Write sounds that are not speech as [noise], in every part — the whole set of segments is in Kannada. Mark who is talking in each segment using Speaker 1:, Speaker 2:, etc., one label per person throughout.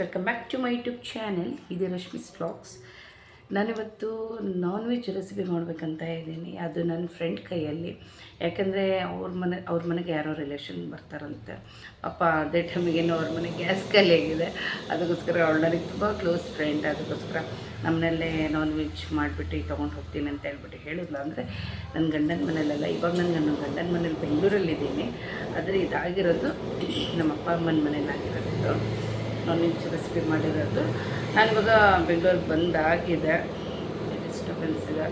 Speaker 1: Welcome back to my YouTube channel ಇದು ರಶ್ಮಿಸ್ ಬ್ಲಾಗ್ಸ್ ನಾನಿವತ್ತು ನಾನ್ ವೆಜ್ ರೆಸಿಪಿ ಮಾಡಬೇಕಂತ ಇದ್ದೀನಿ. ಅದು ನನ್ನ ಫ್ರೆಂಡ್ ಕೈಯಲ್ಲಿ. ಯಾಕಂದರೆ ಅವ್ರ ಮನೆ, ಅವ್ರ ಮನೆಗೆ ಯಾರೋ ರಿಲೇಷನ್ ಬರ್ತಾರಂತೆ. ಅಪ್ಪ ಅದೇ ಟೈಮಿಗೇನು ಅವ್ರ ಮನೆ ಗ್ಯಾಸ್ ಖಾಲಿ ಆಗಿದೆ. ಅದಕ್ಕೋಸ್ಕರ ಅವಳು ನನಗೆ ತುಂಬ ಕ್ಲೋಸ್ ಫ್ರೆಂಡ್ ಅದಕ್ಕೋಸ್ಕರ ನಮ್ಮನೆಲ್ಲೇ ನಾನ್ ವೆಜ್ ಮಾಡಿಬಿಟ್ಟು ತೊಗೊಂಡು ಹೋಗ್ತೀನಿ ಅಂತ ಹೇಳ್ಬಿಟ್ಟು ಹೇಳಿದ್ಲು. ಅಂದರೆ ನನ್ನ ಗಂಡನ ಮನೇಲೆಲ್ಲ ಇವಾಗ ನಾನು ನನ್ನ ಗಂಡನ ಮನೇಲಿ ಬೆಂಗಳೂರಲ್ಲಿದ್ದೀನಿ. ಆದರೆ ಇದಾಗಿರೋದು ನಮ್ಮ ಅಪ್ಪ ಅಮ್ಮನ ಮನೇಲಿ ಆಗಿರೋದು. ನಾನ್ ವೆಜ್ ರೆಸಿಪಿ ಮಾಡಿರೋದು. ನಾನು ಇವಾಗ ಬೆಂಗಳೂರಿಗೆ ಬಂದಾಗಿದೆ. ಡಿಸ್ಟರ್ಬೆನ್ಸ್ ಇದೆ.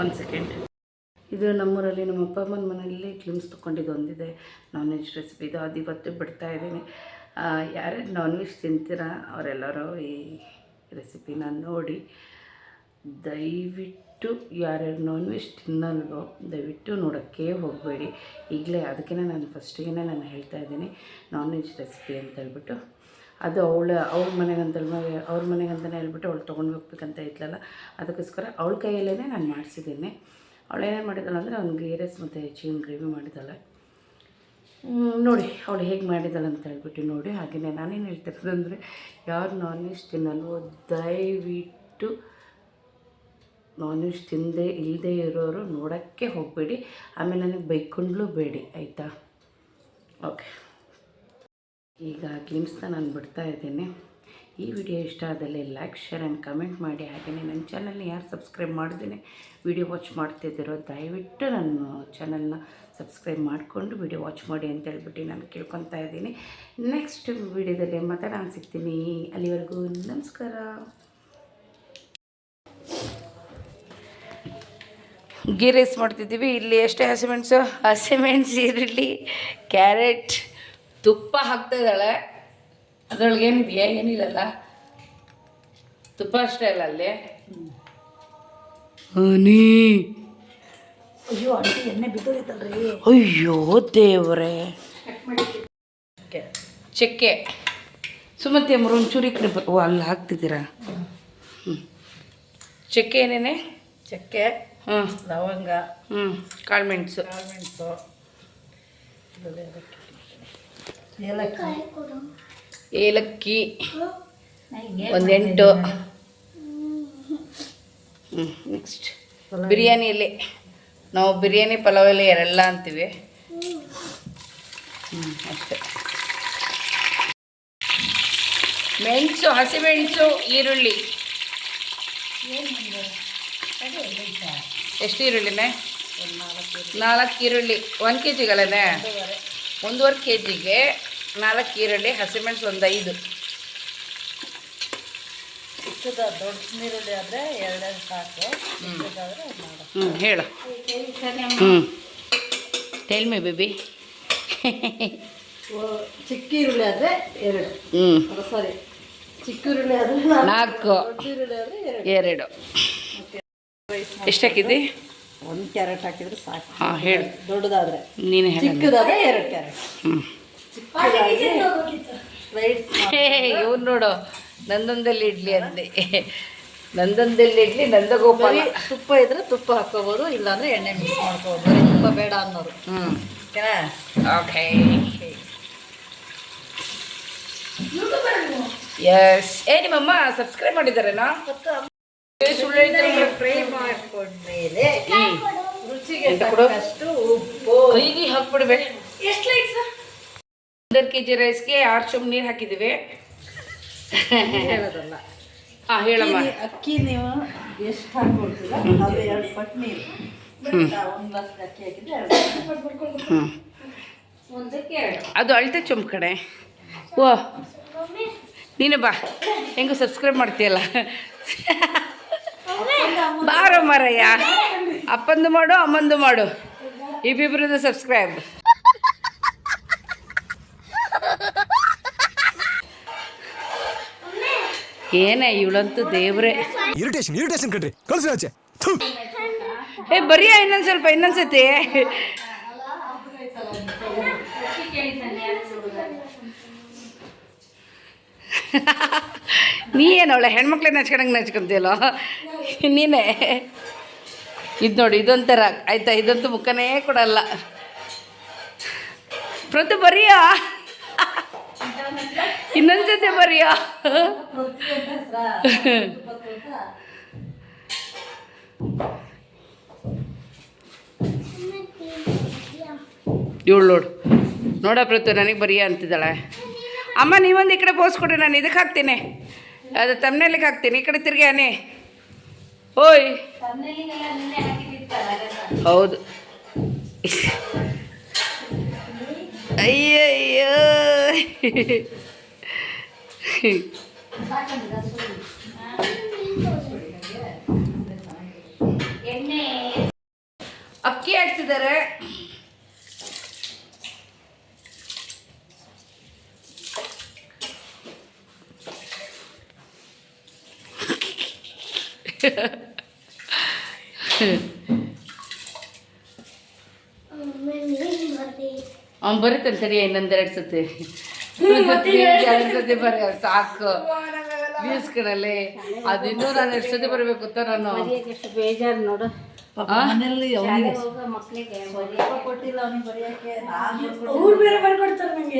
Speaker 1: ಒಂದು ಸೆಕೆಂಡ್ ಇದು ನಮ್ಮೂರಲ್ಲಿ ನಮ್ಮ ಅಪ್ಪ ಅಮ್ಮನ ಮನೆಯಲ್ಲಿ ಕ್ಲಿಮ್ಸ್ ತೊಗೊಂಡಿದ್ದು ಒಂದಿದೆ. ನಾನ್ ವೆಜ್ ರೆಸಿಪಿ ಇದು. ಅದು ಇವತ್ತು ಬಿಡ್ತಾ ಇದ್ದೀನಿ. ಯಾರ್ಯಾರು ನಾನ್ ವೆಜ್ ತಿಂತೀರಾ, ಅವರೆಲ್ಲರೂ ಈ ರೆಸಿಪಿನ ನೋಡಿ. ದಯವಿಟ್ಟು ಯಾರ್ಯಾರು ನಾನ್ ವೆಜ್ ತಿನ್ನಲ್ವೋ ದಯವಿಟ್ಟು ನೋಡೋಕ್ಕೆ ಹೋಗಬೇಡಿ. ಈಗಲೇ ಅದಕ್ಕೆ ನಾನು ಫಸ್ಟಿಗೆ ನಾನು ಹೇಳ್ತಾ ಇದ್ದೀನಿ ನಾನ್ ವೆಜ್ ರೆಸಿಪಿ ಅಂತ ಹೇಳ್ಬಿಟ್ಟು. ಅದು ಅವಳು, ಅವ್ರ ಮನೆಗೆ ಅಂತ ಅವ್ರ ಮನೆಗೆ ಅಂತಲೇ ಹೇಳ್ಬಿಟ್ಟು ಅವಳು ತೊಗೊಂಡು ಹೋಗ್ಬೇಕಂತ ಇದ್ಲಲ್ಲ, ಅದಕ್ಕೋಸ್ಕರ ಅವಳ ಕೈಯಲ್ಲೇ ನಾನು ಮಾಡಿಸಿದ್ದೀನಿ. ಅವಳು ಏನೇನು ಮಾಡಿದ್ದಾಳೆ ಅಂದರೆ ಅವ್ನು ಗೀ ಮತ್ತು ಚಿಕನ್ ಗ್ರೇವಿ ಮಾಡಿದ್ದಾಳೆ. ನೋಡಿ ಅವಳು ಹೇಗೆ ಮಾಡಿದ್ದಾಳೆ ಅಂತ ಹೇಳ್ಬಿಟ್ಟು ನೋಡಿ ಹಾಗೆಯೇ ನಾನೇನು ಹೇಳ್ತಿರೋದಂದರೆ, ಯಾರು ನಾನ್ ವೆಜ್ ತಿನ್ನಲ್ವೋ ದಯವಿಟ್ಟು ನಾನ್ ವೆಜ್ ತಿಂದೇ ಇಲ್ಲದೆ ಇರೋರು ನೋಡೋಕ್ಕೆ ಹೋಗಬೇಡಿ. ಆಮೇಲೆ ನನಗೆ ಬೈಕೊಂಡ್ಲೂ ಬೇಡಿ, ಆಯಿತಾ? ಓಕೆ. ಈಗ ಗ್ಲಿಮ್ಸ್ನ ನಾನು ಬಿಡ್ತಾ ಇದ್ದೀನಿ. ಈ ವಿಡಿಯೋ ಇಷ್ಟ ಆದಲ್ಲಿ ಲೈಕ್ ಶೇರ್ ಆ್ಯಂಡ್ ಕಮೆಂಟ್ ಮಾಡಿ. ಹಾಗೆಯೇ ನನ್ನ ಚಾನಲ್ನ ಯಾರು ಸಬ್ಸ್ಕ್ರೈಬ್ ಮಾಡ್ದೇ ವಿಡಿಯೋ ವಾಚ್ ಮಾಡ್ತಿದ್ದೀರೋ ದಯವಿಟ್ಟು ನನ್ನ ಚಾನಲ್ನ ಸಬ್ಸ್ಕ್ರೈಬ್ ಮಾಡಿಕೊಂಡು ವಿಡಿಯೋ ವಾಚ್ ಮಾಡಿ ಅಂತ ಹೇಳ್ಬಿಟ್ಟು ನಾನು ಕೇಳ್ಕೊತಾ ಇದ್ದೀನಿ. ನೆಕ್ಸ್ಟ್ ವಿಡಿಯೋದಲ್ಲಿ ಮತ್ತೆ ನಾನು ಸಿಗ್ತೀನಿ. ಅಲ್ಲಿವರೆಗೂ ನಮಸ್ಕಾರ. ಗೀ ರೈಸ್ ಮಾಡ್ತಿದ್ದೀವಿ. ಇಲ್ಲಿ ಎಷ್ಟು ಹಸಿಮೆಣಸು ಹಸಿಮೆಣಸು ಈರುಳ್ಳಿ ಕ್ಯಾರೆಟ್ ತುಪ್ಪ ಹಾಕ್ತಾ ಇದ್ದಾಳೆ. ಅದ್ರೊಳಗೆ ಏನಿದೆಯಾ? ಏನಿಲ್ಲಲ್ಲ. ತುಪ್ಪ ಅಷ್ಟೇ ಅಲ್ಲ ಅಲ್ಲಿ. ಹನಿ.
Speaker 2: ಅಯ್ಯೋ ಆಂಟಿ ಎಣ್ಣೆ ಬಿದ್ದೋಗಿತ್ತಲ್ರಿ
Speaker 1: ಅಯ್ಯೋ ದೇವರೇ. ಚಕ್ಕೆ. ಸುಮತಿ ಅಮ್ಮರು ಒಂಚೂರಿ ಕಡೆ ಅಲ್ಲಿ ಹಾಕ್ತಿದ್ದೀರಾ? ಹ್ಞೂ ಚಕ್ಕೆ ಏನೇನೆ?
Speaker 2: ಚಕ್ಕೆ.
Speaker 1: ಹ್ಞೂ
Speaker 2: ಲವಂಗ
Speaker 1: ಹ್ಞೂ ಕಾಳುಮೆಣಸು
Speaker 2: ಕಾಳುಮೆಣಸು ಏಲಕ್ಕಿ.
Speaker 1: ಏಲಕ್ಕಿ ಒಂದೆಂಟು. ಹ್ಞೂ ನೆಕ್ಸ್ಟ್ ಬಿರಿಯಾನಿಯಲ್ಲಿ ನಾವು ಬಿರಿಯಾನಿ ಪಲಾವ್ ಎಲ್ಲ ಎರಡೆಲ್ಲ ಅಂತೀವಿ. ಹ್ಞೂ ಅಷ್ಟೇ. ಮೆಣಸು ಹಸಿಮೆಣಸು ಈರುಳ್ಳಿ. ಎಷ್ಟು ಈರುಳ್ಳಿನೇ? ನಾಲ್ಕು ಈರುಳ್ಳಿ. ಒಂದು ಕೆ ಜಿಗಳೇ ಒಂದೂವರೆ ಕೆ ಜಿಗೆ ನಾಲ್ಕು ಈರುಳ್ಳಿ ಹಸಿಮೆಣಸು ಒಂದು ಐದು.
Speaker 2: ದೊಡ್ಡ ಈರುಳ್ಳಿ ಆದರೆ ಎರಡೆರಡು ಸಾಕು.
Speaker 1: ಹ್ಞೂ ಹೇಳು. ಹ್ಞೂ ಟೆಲ್ ಮಿ ಬೇಬಿ
Speaker 2: ಓ, ಚಿಕ್ಕ ಈರುಳ್ಳಿ ಆದರೆ ಎರಡು.
Speaker 1: ಹ್ಞೂ
Speaker 2: ಸಾರಿ ಚಿಕ್ಕ ಈರುಳ್ಳಿ ಆದರೆ
Speaker 1: ನಾಲ್ಕು.
Speaker 2: ಈರುಳ್ಳಿ ಆದರೆ ಎರಡು.
Speaker 1: ಎಷ್ಟು ಹಾಕಿದ್ದಿ?
Speaker 2: ಒಂದು ಕ್ಯಾರೆಟ್ ಹಾಕಿದ್ರೆ ಸಾಕು.
Speaker 1: ಹಾಂ ಹೇಳು.
Speaker 2: ದೊಡ್ಡದಾದ್ರೆ.
Speaker 1: ನೀನು
Speaker 2: ಚಿಕ್ಕದಾದ್ರೆ ಎರಡು ಕ್ಯಾರೆಟ್.
Speaker 1: ಹ್ಞೂ ಇವ್ನು ನೋಡು. ನಂದೊಂದಲ್ಲಿ ಇಡ್ಲಿ ಅಂದೆ. ನಂದೊಂದಲ್ಲಿ ಇಡ್ಲಿ ನಂದಗೋಪಾಲ.
Speaker 2: ತುಪ್ಪ ಇದ್ರೆ ತುಪ್ಪ ಹಾಕೋಬೋದು ಇಲ್ಲಾಂದ್ರೆ ಎಣ್ಣೆ ಮಿಕ್ಸ್ ಮಾಡ್ಕೋಬೋದು. ತುಪ್ಪ ಬೇಡ ಅನ್ನೋರು
Speaker 1: ಹ್ಞೂ
Speaker 2: ಓಕೆನಾ?
Speaker 1: ಓಕೆ. ಎಸ್ ಏ ನಿಮ್ಮಮ್ಮ ಸಬ್ಸ್ಕ್ರೈಬ್ ಮಾಡಿದ್ದಾರೇನಾ?
Speaker 2: ಫ್ರೈ ಮಾಡ್ಕೊಂಡ್ಮೇಲೆ ರುಚಿಗೆ ತಕ್ಕಷ್ಟು ಉಪ್ಪು.
Speaker 1: ಕೈಗೆ ಹಾಕ್ಬಿಡ್ಬೇ ಒಂದೂವರೆ ಕೆ ಜಿ ರೈಸ್ಗೆ ಆರು ಚಮ್ ನೀರು ಹಾಕಿದ್ದೀವಿ
Speaker 2: ಹೇಳೋದಲ್ಲ.
Speaker 1: ಹಾಂ ಹೇಳಮ್ಮ.
Speaker 2: ಅಕ್ಕಿ- ನೀವು ಎಷ್ಟು ಹಾಕೊಳ್ತೀರ ಅದು ಎರಡು ನೀರು. ಅಕ್ಕಿ ಹಾಕಿದ್ರೆ
Speaker 1: ಅದು ಅಳತೆ ಚುಮ್ ಕಡೆ ಓ ನೀನು ಬಾ. ಹೆಂಗೂ ಸಬ್ಸ್ಕ್ರೈಬ್ ಮಾಡ್ತೀಯಲ್ಲ. ಬಾರೋ ಮರಯ್ಯ. ಅಪ್ಪಂದು ಮಾಡು ಅಮ್ಮಂದು ಮಾಡು. ಇಬ್ಬಿಬ್ರದ್ದು ಸಬ್ಸ್ಕ್ರೈಬ್ ಏನೇ ಇವಳಂತೂ ದೇವ್ರೆ.
Speaker 3: ಇರಿಟೇಷನ್ ಇರಿಟೇಷನ್ ಕಣ್ರಿ. ಕಳ್ಸಿ ಆಚೆ.
Speaker 1: ಏ ಬರಿಯ ಇನ್ನೊಂದು ಸ್ವಲ್ಪ ಇನ್ನೊಂದ್ಸತಿ ನೀ ಏನು ಏನವಳೆ ಹೆಣ್ಮಕ್ಳೆ ನಚ್ಕೊಂಡಂಗೆ ನಚ್ಕೊಂತೀಯಲ್ಲ? ನೀನೇ. ಇದು ನೋಡಿ, ಇದೊಂಥರ. ಆಯ್ತಾ, ಇದಂತೂ ಮುಖನೇ ಕೊಡಲ್ಲ. ಪ್ರತು ಬರೀಯಾ? ಇನ್ನೊಂದು ಜೊತೆ ಬರಿಯಾ? ಇವಳು ನೋಡು. ನೋಡ ಪ್ರತು, ನನಗೆ ಬರೀಯ ಅಂತಿದ್ದಾಳೆ. ಅಮ್ಮ, ನೀವೊಂದು ಈ ಕಡೆ ಪೋಸ್ ನಾನು ಇದಕ್ಕೆ ಹಾಕ್ತೀನಿ. ಅದು ತಮ್ಮನೆಲ್ಲಿಗೆ ಹಾಕ್ತೀನಿ. ಈ ಕಡೆ ತಿರ್ಗಿ ಅನೇ ಓಯ್ ಹೌದು. ಅಯ್ಯಯ್ಯೋ. ಅಕ್ಕಿ ಹಾಕ್ತಿದ್ದಾರೆ ಅವ್ನು ಬರುತ್ತಲ್ಲ ಸರಿ ಇನ್ನೊಂದೆರಡು ಸತಿ. ಎರಡು ಸತಿ ಬರ ಸಾಕು. ಬೀಸ್ಕಡಲ್ಲಿ ಕಡಲೆ ಅದು ಇನ್ನೂ ನಾನು ಎಷ್ಟು ಸತಿ ಬರಬೇಕು ಅಂತ ನಾನು.
Speaker 4: ಬೇಜಾರು ನೋಡು.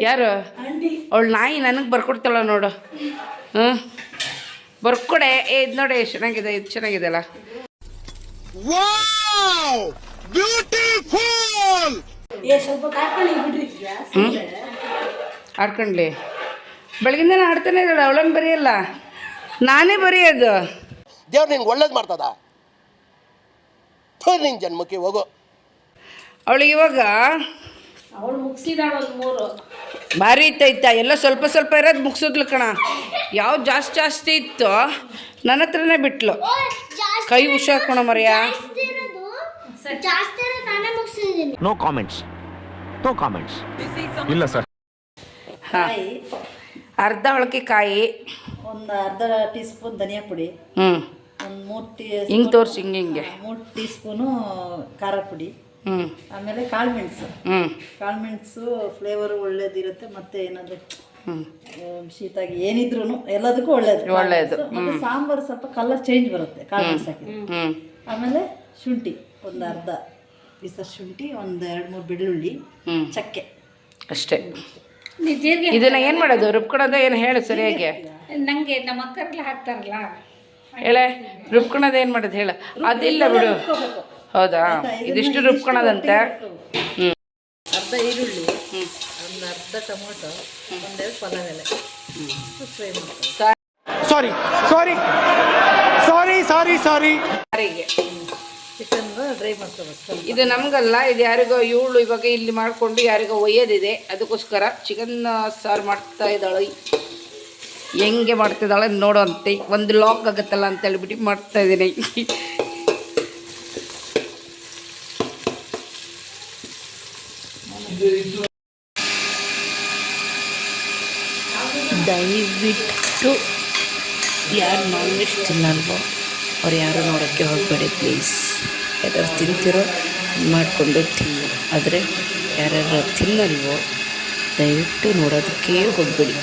Speaker 1: ಯಾರು? ಅವಳು ನಾಯಿ ನನಗೆ ಬರ್ಕೊಡ್ತಾಳ ನೋಡು. ಹ್ಞೂ ಬರ್ಕೊಡೆ. ಏ ಇದು ನೋಡಿ ಎಷ್ಟು ಚೆನ್ನಾಗಿದೆ ಇದು ಚೆನ್ನಾಗಿದೆ ಅಲ್ಲ ಬ್ಯೂಟಿಫುಲ್ ಆಡ್ಕೊಂಡ್ಲಿ ಬೆಳಗಿಂದ ಆಡ್ತಾನೆ ಇದ್ದಾಳೆ ಅವಳನ್ನು ಬರೆಯಲ್ಲ. ನಾನೇ ಬರೆಯೋದು.
Speaker 5: ದೇವ್ರು ನಿಂಗೆ ಒಳ್ಳೇದು ಮಾಡ್ತದ? ನಿನ್ ಜನ್ಮಕ್ಕೆ ಹೋಗು.
Speaker 1: ಅವಳಿಗೆ ಇವಾಗ
Speaker 4: ಅವಳು ಮುಗಿಸಿದಾಳ ಒಂದು ಮೂರು.
Speaker 1: ಭಾರಿ ಇತ್ತೈತ ಎಲ್ಲ ಸ್ವಲ್ಪ ಸ್ವಲ್ಪ ಇರೋದು ಮುಗಿಸಿದ್ಲು ಕಣ. ಯಾವ್ದು ಜಾಸ್ತಿ ಜಾಸ್ತಿ ಇತ್ತು? ನನ್ನ ಹತ್ರನೇ ಬಿಟ್ಲು. ಕೈ ಹುಷಾರ್ ಕಣ ಮರ್ಯಾ.
Speaker 6: ನೋ ಕಾಮೆಂಟ್ಸ್ ನೋ ಕಾಮೆಂಟ್ಸ್
Speaker 3: ಇಲ್ಲ ಸರ್.
Speaker 1: ಹಾಂ. ಅರ್ಧ ಒಳಕೆ ಕಾಯಿ.
Speaker 2: ಒಂದು ಅರ್ಧ ಟೀ ಸ್ಪೂನ್ ಧನಿಯಾ ಪುಡಿ.
Speaker 1: ಹ್ಞೂ
Speaker 2: ಒಂದು ಮೂರು ಟೀ
Speaker 1: ಹಿಂಗೆ ತೋರಿಸಿ ಹಿಂಗೆ ಹಿಂಗೆ.
Speaker 2: ಮೂರು ಟೀ ಸ್ಪೂನು ಖಾರ ಪುಡಿ.
Speaker 1: ಹ್ಞೂ
Speaker 2: ಆಮೇಲೆ ಕಾಳು ಮೆಣಸು.
Speaker 1: ಹ್ಞೂ
Speaker 2: ಕಾಳು ಮೆಣಸು ಫ್ಲೇವರು ಒಳ್ಳೇದಿರುತ್ತೆ ಮತ್ತೆ ಏನಾದರೂ ಶೀತಾಗಿ ಏನಿದ್ರು ಎಲ್ಲದಕ್ಕೂ ಒಳ್ಳೇದು.
Speaker 1: ಒಳ್ಳೇದು,
Speaker 2: ಸಾಂಬಾರು ಸ್ವಲ್ಪ ಕಲರ್ ಚೇಂಜ್ ಬರುತ್ತೆ ಕಾಳು
Speaker 1: ಹ್ಞೂ
Speaker 2: ಆಮೇಲೆ ಶುಂಠಿ ಒಂದು ಅರ್ಧ ಪೀಸ ಶುಂಠಿ ಒಂದು ಎರಡು ಮೂರು ಬೆಳ್ಳುಳ್ಳಿ
Speaker 1: ಹ್ಞೂ
Speaker 2: ಚಕ್ಕೆ.
Speaker 1: ಅಷ್ಟೇ. ಇದನ್ನ ಏನು ಮಾಡೋದು? ರುಬ್ಕೊಳೋದು ಏನು ಹೇಳು ಸರಿಯಾಗಿ.
Speaker 4: ನಂಗೆ ನಮ್ಮ ಅಕ್ಕರೆಲ್ಲ ಹಾಕ್ತಾರಲ್ಲ.
Speaker 1: ಹೇಳೆ ರುಬ್ಕೊಳೋದು ಏನು ಮಾಡೋದು ಹೇಳು. ಅದಿಲ್ಲ ಬಿಡು. ಹೌದಾ? ಇದಿಷ್ಟು ರುಬ್ಕೊಳೋದಂತೆ. ಹ್ಞೂ
Speaker 2: ಅರ್ಧ ಈರುಳ್ಳಿ. ಒಂದು ಅರ್ಧ ಟೊಮೊಟೊ ಒಂದೆರಡು ಪಲಾವ್ ಎಲೆ ಫ್ರೈ
Speaker 3: ಸಾರಿ ಸಾರಿ ಸಾರಿ ಸಾರಿ ಸಾರಿ
Speaker 1: ಸಾರಿಗೆ
Speaker 2: ಚಿಕನ್ ಡ್ರೈ ಮಾಡ್ಕೋಬೇಕು
Speaker 1: ಇದು ನಮಗಲ್ಲ ಇದು ಯಾರಿಗೋ ಇವಳು ಇವಾಗ ಇಲ್ಲಿ ಮಾಡಿಕೊಂಡು ಯಾರಿಗೋ ಒಯ್ಯೋದಿದೆ. ಅದಕ್ಕೋಸ್ಕರ ಚಿಕನ್ ಸಾರು ಮಾಡ್ತಾ ಇದ್ದಾಳೆ. ಹೆಂಗೆ ಮಾಡ್ತಿದ್ದಾಳೆ ನೋಡೋಂತೆ ಅಂತೆ ಒಂದು ಲಾಕ್ ಆಗುತ್ತಲ್ಲ ಅಂತ ಹೇಳ್ಬಿಟ್ಟು ಮಾಡ್ತಾ ಇದ್ದೀನಿ. ದಯವಿಟ್ಟು ಯಾರು ನಾನ್ ವೆಜ್ ತಿನ್ನಲ್ವೋ ಅವ್ರು ಯಾರು ನೋಡೋಕ್ಕೆ ಹೋಗಬೇಡಿ ಪ್ಲೀಸ್ ಯಾರು ತಿಂತಿರೋ ಮಾಡಿಕೊಂಡು ತಿನ್ನು. ಆದರೆ ಯಾರ್ಯಾರು ತಿನ್ನಲ್ವೋ ದಯವಿಟ್ಟು ನೋಡೋದಕ್ಕೆ ಹೋಗಬೇಡಿ.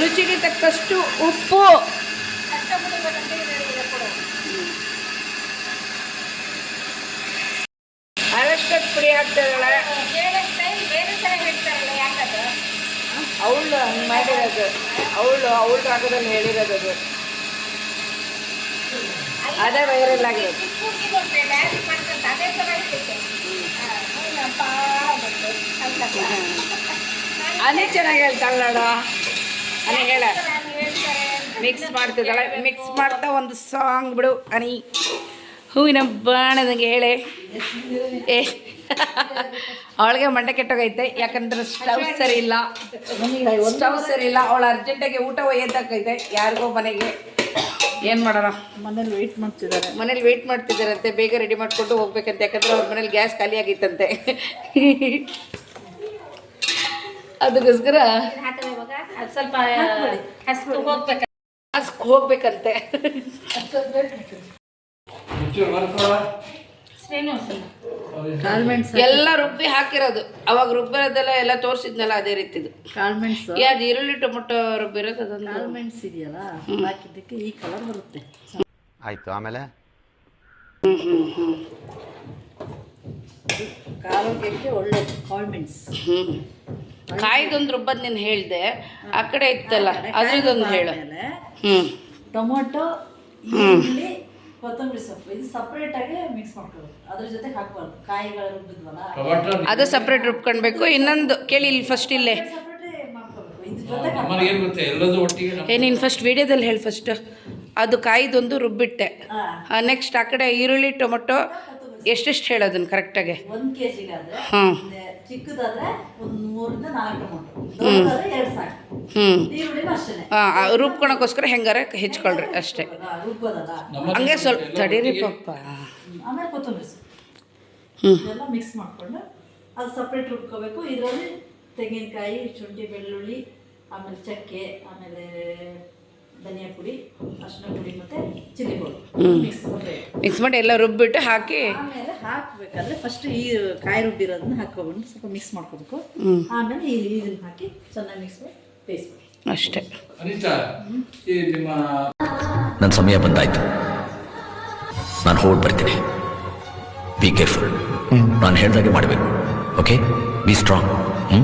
Speaker 1: ರುಚಿಗೆ ತಕ್ಕಷ್ಟು ಉಪ್ಪು. ಅರಷ್ಟು ಪುಡಿ ಹಾಕ್ತಾ ಇದ್ದಾಳೆ
Speaker 4: ಬೇರೆ ಥರ ಹೇಳ್ತಾರಲ್ಲ ಯಾಕದು
Speaker 1: ಅವಳು ಹಂಗೆ ಮಾಡಿರೋದು. ಅವಳು ಅವಳ ರಾಗದಲ್ಲಿ ಹೇಳಿರೋದು ಅದು. ಅದೇ ವೈರಲ್
Speaker 4: ಆಗಿ.
Speaker 1: ಅನೇ ಚೆನ್ನಾಗಿ ಹೇಳ್ತಾಳೆ ನೋಡು. ಅನೇ ಹೇಳ. ಮಿಕ್ಸ್ ಮಾಡ್ತಿದ್ದಾಳೆ. ಮಿಕ್ಸ್ ಮಾಡ್ತಾ ಒಂದು ಸಾಂಗ್ ಬಿಡು, ಅನಿ. ಹೂವಿನ ಬಾಣದಂಗೆ ಹೇಳೆ. ಏ. [laughs] ಅವಳಿಗೆ ಮಂಡೆ ಕೆಟ್ಟೋಗೈತೆ ಯಾಕಂದ್ರೆ ಸ್ಟವ್ ಸರಿ ಇಲ್ಲ ಸ್ಟವ್ ಸರಿ ಇಲ್ಲ ಅವಳು ಅರ್ಜೆಂಟಾಗಿ ಊಟ ಒಯ್ಯತಕ್ಕೈತೆ ಯಾರಿಗೋ ಮನೆಗೆ. ಏನು ಮಾಡೋಣ?
Speaker 2: ಮನೇಲಿ ವೆಯ್ಟ್ ಮಾಡ್ತಿದ್ದಾರೆ.
Speaker 1: ಮನೇಲಿ ವೆಯ್ಟ್ ಮಾಡ್ತಿದ್ದಾರಂತೆ ಬೇಗ ರೆಡಿ ಮಾಡ್ಕೊಂಡು ಹೋಗ್ಬೇಕಂತ ಯಾಕಂದ್ರೆ ಅವ್ರ ಮನೇಲಿ ಗ್ಯಾಸ್ ಖಾಲಿ ಆಗಿತ್ತಂತೆ. ಅದಕ್ಕೋಸ್ಕರ
Speaker 4: ಸ್ವಲ್ಪ
Speaker 1: ಹೋಗ್ಬೇಕಂತೆ. ಎಲ್ಲ ರುಬ್ಬಿ ಹಾಕಿರೋದು. ಅವಾಗ ರುಬ್ಬಿರೋದೆಲ್ಲ ಎಲ್ಲ ತೋರಿಸಿದ್ನಲ್ಲ ಅದೇ ರೀತಿ
Speaker 2: ಇದು ಮೆಣಸು
Speaker 1: ಏ ಅದು ಈರುಳ್ಳಿ ಟೊಮೊಟೊ ರುಬ್ಬಿರೋದು ಅದೊಂದು.
Speaker 2: ಇದೆಯಲ್ಲ? ಹಾಕಿದ್ದಕ್ಕೆ ಈ ಕಲರ್ ಬರುತ್ತೆ.
Speaker 6: ಆಯ್ತು ಆಮೇಲೆ?
Speaker 2: ಆರೋಗ್ಯಕ್ಕೆ ಒಳ್ಳೇದು ಆಲ್ಮೆಂಟ್ಸ್
Speaker 1: ಹ್ಞೂ ಕಾಯ್ದೊಂದು ರುಬ್ಬದ್ ನೀನು ಹೇಳಿದೆ. ಆ ಕಡೆ ಇತ್ತಲ್ಲ ಅದ್ರದ್ದೊಂದು ಹೇಳು. ಹ್ಞೂ
Speaker 2: ಟೊಮೊಟೊ ಈರುಳ್ಳಿ ಕೊತ್ತಂಬರಿ ಸೊಪ್ಪು. ಇದು ಸಪ್ರೇಟ್ ಆಗಿ ಮಿಕ್ಸ್ ಮಾಡ್ಕೋಬೇಕು ಅದ್ರ ಜೊತೆ ಹಾಕ್ಬಾರ್ದು. ಕಾಯಿಗಳು ರುಬ್ಬಿದ್ವಲ್ಲ?
Speaker 1: ಅದು ಸಪ್ರೇಟ್ ರುಬ್ಕೊಳ್ಬೇಕು. ಇನ್ನೊಂದು ಕೇಳಿ ಇಲ್ಲಿ ಫಸ್ಟ್ ಇಲ್ಲೇ.
Speaker 2: ಸಪ್ರೇಟೇ ಮಾಡ್ಕೋಬೇಕು ಇದ್ರ
Speaker 7: ಏನು ಗೊತ್ತೆ? ಎಲ್ಲದೂ ಒಟ್ಟಿಗೆ ನಮ್ಮ-
Speaker 1: ಏ ನೀನು ಫಸ್ಟ್ ವಿಡಿಯೋದಲ್ಲಿ ಹೇಳಿ ಫಸ್ಟ್ ಅದು ಕಾಯ್ದೊಂದು ರುಬ್ಬಿಟ್ಟೆ. ನೆಕ್ಸ್ಟ್ ಆ ಕಡೆ ಈರುಳ್ಳಿ ಟೊಮೊಟೊ ಎಷ್ಟೆಷ್ಟು ಹೇಳೋದನ್ನು ಕರೆಕ್ಟಾಗಿ?
Speaker 2: ಒಂದು ಕೆ ಜಿಗಾದ್ರೆ
Speaker 1: ಹ್ಮ್.
Speaker 2: ಚಿಕ್ಕದಾದ್ರೆ ಒಂದು ಮೂರಿಂದ ನಾಲ್ಕು ಟೊಮೊಟೊ ಎರಡು ಸಾಕು.
Speaker 1: ಹ್ಞೂ
Speaker 2: ಹಾಂ ಅಷ್ಟೇ
Speaker 1: ರುಬ್ಕೊಳಕ್ಕೋಸ್ಕರ ಹೆಂಗಾರ ಹೆಚ್ಕೊಳ್ರಿ ಅಷ್ಟೇ. ಹಂಗೆ ಸ್ವಲ್ಪ ತಡೀರಿ ಪಪ್ಪ
Speaker 2: ಆಮೇಲೆ ಕೊತ್ತಂಬರಿ
Speaker 1: ಹ್ಞೂ
Speaker 2: ಎಲ್ಲ ಮಿಕ್ಸ್ ಮಾಡಿಕೊಂಡು ಅದು ಸಪ್ರೇಟ್ ರುಬ್ಕೋಬೇಕು. ಇದರಲ್ಲಿ ತೆಂಗಿನಕಾಯಿ ಶುಂಠಿ ಬೆಳ್ಳುಳ್ಳಿ ಆಮೇಲೆ ಚಕ್ಕೆ ಆಮೇಲೆ ಧನಿಯಾ ಪುಡಿ ಅರ್ಶಿನ ಪುಡಿ ಮತ್ತು ಚಿಲ್ಲಿ ಪೌಡರ್. ಮಿಕ್ಸ್
Speaker 1: ಮಾಡಿ ಎಲ್ಲ ರುಬ್ಬಿಟ್ಟು ಹಾಕಿ.
Speaker 2: ಆಮೇಲೆ ಹಾಕಬೇಕಾದ್ರೆ ಫಸ್ಟ್ ಈ ಕಾಯಿ ರುಬ್ಬಿರೋದನ್ನ ಹಾಕೊಂಡು ಸ್ವಲ್ಪ ಮಿಕ್ಸ್ ಮಾಡ್ಕೋಬೇಕು.
Speaker 1: ಹ್ಞೂ
Speaker 2: ಆಮೇಲೆ ಈ ಇದನ್ನ ಹಾಕಿ ಚೆನ್ನಾಗಿ ಮಿಕ್ಸ್ ಮಾಡಿ ಬೇಯಿಸ್ಬೇಕು
Speaker 1: ಅಷ್ಟೇ.
Speaker 7: ಅನಿತಾ ಈ ನಿಮ್ಮ
Speaker 6: ನನ್ನ ಸಮಯ ಬಂದಾಯ್ತು. ನಾನು ಹೋಗಿ ಬರ್ತೀನಿ. ಬಿ ಕೇರ್ಫುಲ್ ನಾನು ಹೇಳ್ದಾಗೆ ಮಾಡಬೇಕು. ಓಕೆ ಬಿ ಸ್ಟ್ರಾಂಗ್ ಹ್ಞೂ